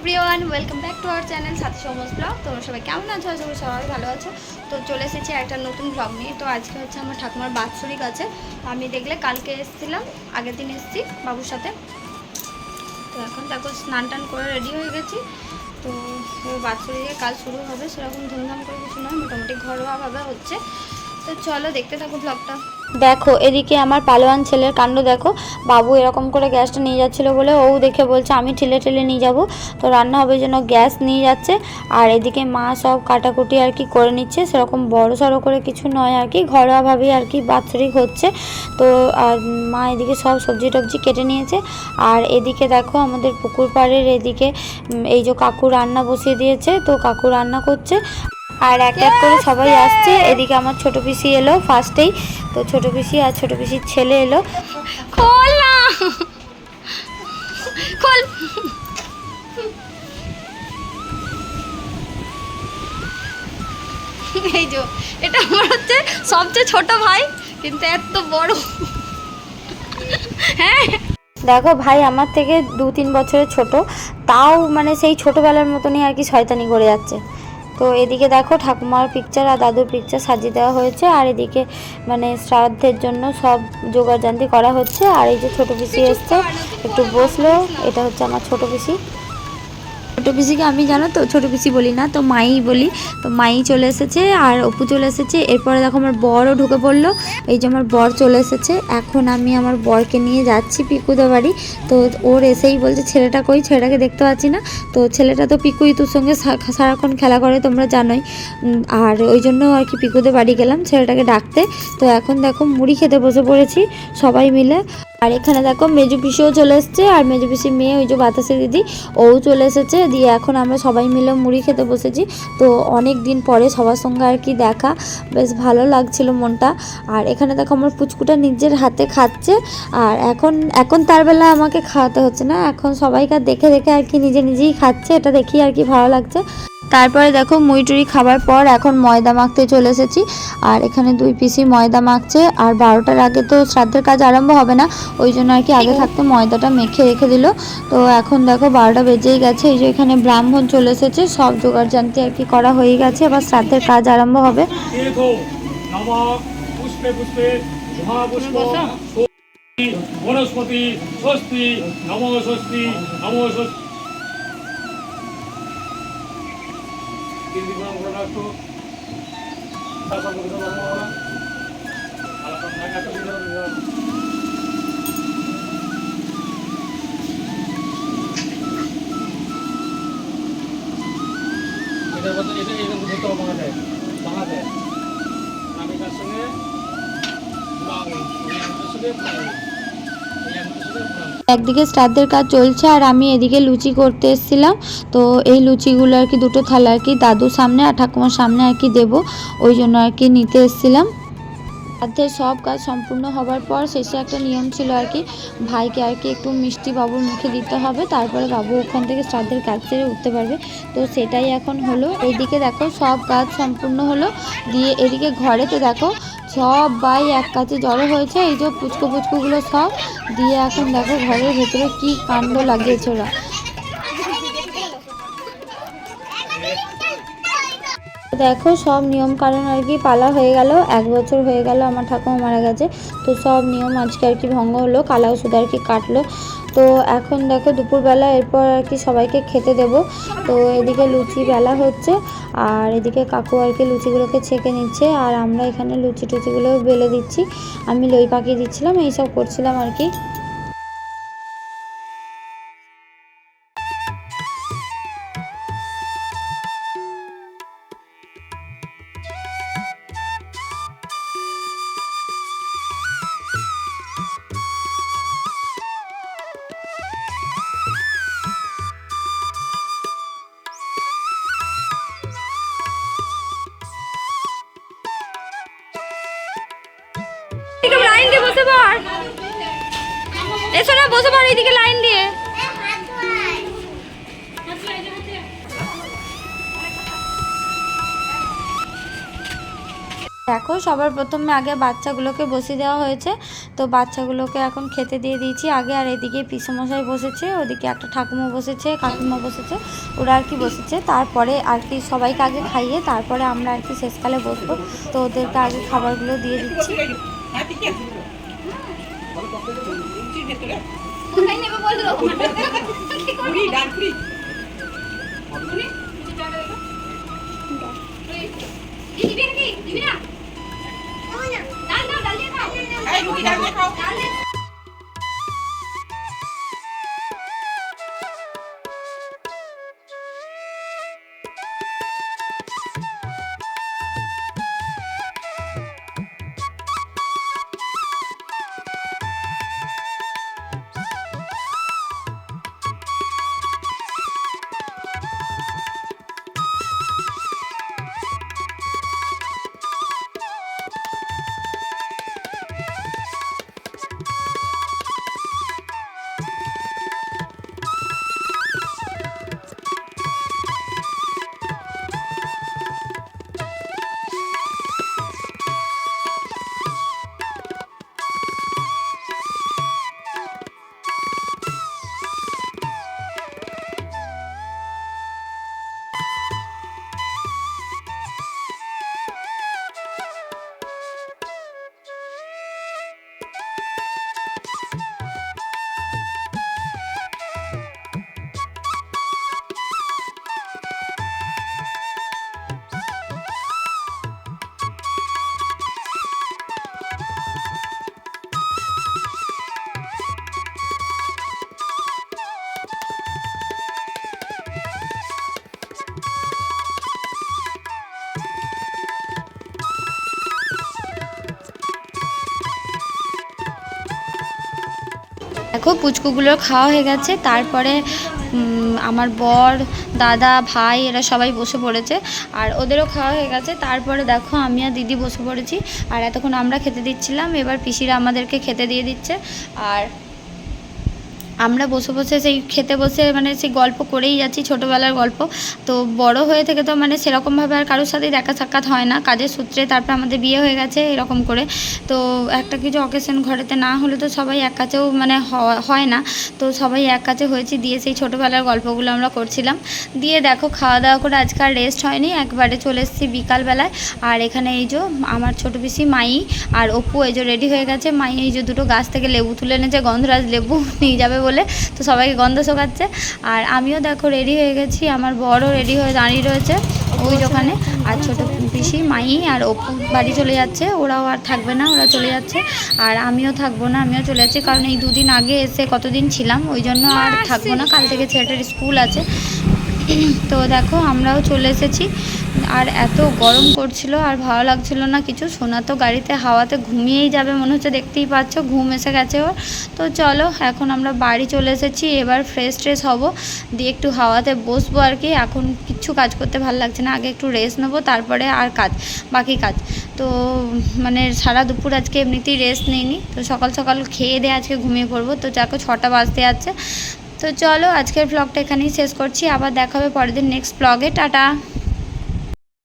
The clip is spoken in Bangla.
Everyone, welcome back to our channel Sathi Samaj blog. তোমরা সবাই কেমন আছো? আশা সবাই ভালো আছো। তো চলে এসেছি একটা নতুন ব্লগ নিয়ে। তো আজকে হচ্ছে আমার ঠাকুমার বাৎসরিক আছে। তো আমি দেখলে কালকে এসেছিলাম, আগের দিন এসেছি বাবুর সাথে। তো এখন দেখো স্নান টান করে রেডি হয়ে গেছি। তো এবার বাৎসরিকের কাজ শুরু হবে, সেরকম ধুমধাম করে কিছু নয়, মোটামুটি ঘরোয়াভাবে হচ্ছে। চলো দেখতে থাকো ব্লগটা দেখো, এদিকে আমার পালোয়ান ছেলের কাণ্ড দেখো। বাবু এরকম করে গ্যাসটা নিয়ে যাচ্ছিল বলে ও দেখে বলছে, আমি ঠেলে ঠেলে নিয়ে যাব। তো রান্না হবে জন্য গ্যাস নিয়ে যাচ্ছে। আর এদিকে মা সব কাটাকুটি আর কি করে নিচ্ছে। সেরকম বড় সড়ো করে কিছু নয় আর কি, ঘরোয়াভাবে আর কি বাৎসরিক হচ্ছে। তো, আর মা এদিকে সব সবজি টবজি কেটে নিয়েছে। আর এদিকে দেখো আমাদের পুকুর পাড়ের এদিকে এই যে কাকু রান্না বসিয়ে দিয়েছে। তো কাকু রান্না করছে। আর এক এক করে সবাই আসছে। এদিকে আমার ছোট পিসি এলো ফার্স্টেই। তো ছোট পিসি আর ছোট পিসির ছেলে এলো। খোল না। খোল। এই যে এটা আমার হচ্ছে সবচেয়ে ছোট ভাই কিন্তু এত বড়। হ্যাঁ। দেখো ভাই আমার থেকে দু তিন বছরের ছোট। তাও মানে সেই ছোটবেলার মতনই আর কি শয়তানি করে যাচ্ছে। তো এদিকে দেখো ঠাকুমার পিকচার আর দাদুর পিকচার সাজিয়ে দেওয়া হয়েছে, আর এদিকে মানে শ্রাদ্ধের জন্য সব জোগাড় জান্তি করা হচ্ছে। আর এই যে ছোটো পিসি এসছে, একটু বসল, এটা হচ্ছে আমার ছোট পিসি। ছোটো পিসিকে আমি জানো তো, ছোটো পিসি বলি না, তো মাই বলি। তো মাই চলে এসেছে আর অপু চলে এসেছে। এরপরে দেখো আমার বরও ঢুকে পড়ল। এই যে আমার বর চলে এসেছে। এখন আমি আমার বরকে নিয়ে যাচ্ছি পিকুদের বাড়ি। তো ওর এসেই বলছে, ছেলেটা কই? ছেলেটাকে দেখতে পাচ্ছি না। তো ছেলেটা তো পিকু ইতুর সঙ্গে সারাক্ষণ খেলা করে, তোমরা জানোই। আর ওই জন্য আর কি পিকুদের বাড়ি গেলাম ছেলেটাকে ডাকতে। তো এখন দেখো মুড়ি খেতে বসে পড়েছি সবাই মিলে। আর এখানে দেখো মেজু পিসিও চলে এসেছে, আর মেজু পিসির মেয়ে ওই যে বাতাসে দিদি ও চলে এসেছে। দিয়ে এখন আমরা সবাই মিলে মুড়ি খেতে বসেছি। তো অনেক দিন পরে সবার সঙ্গে আর কি দেখা। বেশ ভালো লাগছিল মনটা। আর এখানে দেখো আমার পুচকুটা নিজের হাতে খাচ্ছে। আর এখন এখন তার বেলা আমাকে খাওয়াতে হচ্ছে না। এখন সবাইকার দেখে দেখে আর কি নিজে নিজেই খাচ্ছে। এটা দেখি আর কি ভালো লাগছে। তারপরে দেখো মুইটুরি খাবার পর এখন ময়দা মাখতে চলে এসেছি। আর এখানে দুই পিসি ময়দা মাখছে। আর বারোটার আগে তো শ্রাদ্ধের কাজ আরম্ভ হবে না ওই জন্য আর কি আগে থাকতে ময়দাটা মেখে রেখে দিল। তো এখন দেখো বারোটা বেজেই গেছে এই যে এখানে ব্রাহ্মণ চলে এসেছে সব জোগাড় জানতে আর কি করা হয়ে গেছে। এবার শ্রাদ্ধের কাজ আরম্ভ হবে। বনস্পতি স্বস্তি নম স্বস্তি নম স্বস্তি। কাটো দিল এটার মধ্যে এটা এটার মধ্যে তো ভাঙা যায় ভাঙা যায় আমি তার সঙ্গে সঙ্গে একদিকে শ্রাদ্ধের কাজ চলছে আর আমি এদিকে লুচি করতে এসেছিলাম। তো এই লুচিগুলো আর কি, দুটো থালা আর কি দাদুর সামনে আর ঠাকুমার সামনে আর কি দেবো, ওই জন্য আর কি নিতে এসেছিলাম। শ্রাদ্ধের সব কাজ সম্পূর্ণ হবার পর শেষে একটা নিয়ম ছিল আর কি, ভাইকে আর কি একটু মিষ্টি বাবুর মুখে দিতে হবে, তারপরে বাবু ওখান থেকে শ্রাদ্ধের কাজ ছেড়ে উঠতে পারবে। তো সেটাই এখন হলো, এদিকে দেখো সব কাজ সম্পূর্ণ হলো, দিয়ে এদিকে ঘরেতে দেখো সব বাই এক কাছে জড়ো হয়েছে, এই যে পুচকো পুচকোগুলো সব। দিয়ে এখন দেখো ঘরের ভেতরে কি কাণ্ড লাগিয়েছে ওরা। দেখো, সব নিয়ম কারণ আর কি পালা হয়ে গেল, এক বছর হয়ে গেল, আমার ঠাকুমা মারা গেছে। তো সব নিয়ম আজকে আর কি ভঙ্গ হলো কালা ওষুধ আর কি কাটলো। তো এখন দেখো, দুপুরবেলা এরপর আর কি সবাইকে খেতে দেব। তো এদিকে লুচি বেলা হচ্ছে, আর এদিকে কাকু আর কি লুচিগুলোকে ছেঁকে নিচ্ছে, আর আমরা এখানে লুচি টুচিগুলো বেলে দিচ্ছি। আমি লই পাকিয়ে দিচ্ছিলাম, এইসব করছিলাম আর কি। এসো না বসে পড় লাইন দিয়ে। দেখো, সবার প্রথমে আগে বাচ্চাগুলোকে বসিয়ে দেওয়া হয়েছে। তো বাচ্চাগুলোকে এখন খেতে দিয়ে দিয়েছি। আগে আর এদিকে পিসমশাই বসেছে, ওদিকে একটা ঠাকুমা বসেছে, কাকিমা বসেছে, ওরা আর কি বসেছে। তারপরে আর কি সবাইকে আগে খাইয়ে তারপরে আমরা আর কি শেষকালে বসবো। তো ওদেরকে আগে খাবারগুলো দিয়ে দিচ্ছি। কোথায় নেবে বলল কি করবি দিবি নাকি দিবি না ডাল দাও ডাল দিয়ে খাও ডাল দিয়ে দেখো পুচকুগুলোর খাওয়া হয়ে গেছে। তারপরে আমার বর, দাদা, ভাই, এরা সবাই বসে পড়েছে। আর ওদেরও খাওয়া হয়ে গেছে। তারপরে দেখো, আমি আর দিদি বসে পড়েছি। আর এতক্ষণ আমরা খেতে দিচ্ছিলাম। এবার পিসিরা আমাদেরকে খেতে দিয়ে দিচ্ছে। আর আমরা বসে বসে সেই খেতে বসে মানে সেই গল্প করেই যাচ্ছি, ছোটোবেলার গল্প। তো বড় হয়ে থেকে তো মানে সেরকমভাবে আর কারোর সাথেই দেখা সাক্ষাৎ হয় না। কাজের সূত্রে তারপর আমাদের বিয়ে হয়ে গেছে এরকম করে। তো একটা কিছু অকেশন ঘরেতে না হলে তো সবাই এক কাছেও মানে হয় না। তো সবাই এক কাছে হয়েছি দিয়ে সেই ছোটোবেলার গল্পগুলো আমরা করছিলাম। দিয়ে দেখো খাওয়া দাওয়া করে আজকে আর রেস্ট হয়নি। একবারে চলে এসেছি বিকালবেলায়। আর এখানে এই যে আমার ছোটো পিসি মাই আর অপু, এই যে রেডি হয়ে গেছে। মাই এই যে দুটো গাছ থেকে লেবু তুলে এনেছে, গন্ধরাজ লেবু নিয়ে যাবে তো সবাইকে গন্ধ শোকাচ্ছে। আর আমিও দেখো রেডি হয়ে গেছি, আমার বড়ও রেডি হয়ে দাঁড়িয়ে রয়েছে ওই দোকানে। আর ছোটো পিসি, মাই আর অপু বাড়ি চলে যাচ্ছে, ওরাও আর থাকবে না, ওরা চলে যাচ্ছে। আর আমিও থাকব না, আমিও চলে যাচ্ছি, কারণ এই দুদিন আগে এসে কতদিন ছিলাম, ওই জন্য আর থাকব না। কাল থেকে ছেলেটার স্কুল আছে। তো দেখো, আমরাও চলে এসেছি। আর এত গরম করছিল আর ভালো লাগছিল না কিছু। সোনা তো গাড়িতে হাওয়াতে ঘুমিয়েই যাবে মনে হচ্ছে, দেখতেই পাচ্ছ, ঘুম এসে গেছে ওর। তো চলো, এখন আমরা বাড়ি চলে এসেছি, এবার ফ্রেশ ট্রেশ হব। দিয়ে একটু হাওয়াতে বসবো আর কি। এখন কিচ্ছু কাজ করতে ভালো লাগছে না, আগে একটু রেস্ট নেব, তারপরে আর কাজ, বাকি কাজ। তো মানে সারা দুপুর আজকে এমনিতেই রেস্ট নিইনি। তো সকাল সকাল খেয়ে দিয়ে আজকে ঘুমিয়ে পড়ব। তো দেখো, ছটা বাজতে যাচ্ছে। তো চলো আজকের ব্লগটা এখানেই শেষ করছি, আবার দেখা হবে পরের দিন নেক্সট ব্লগে টাটা।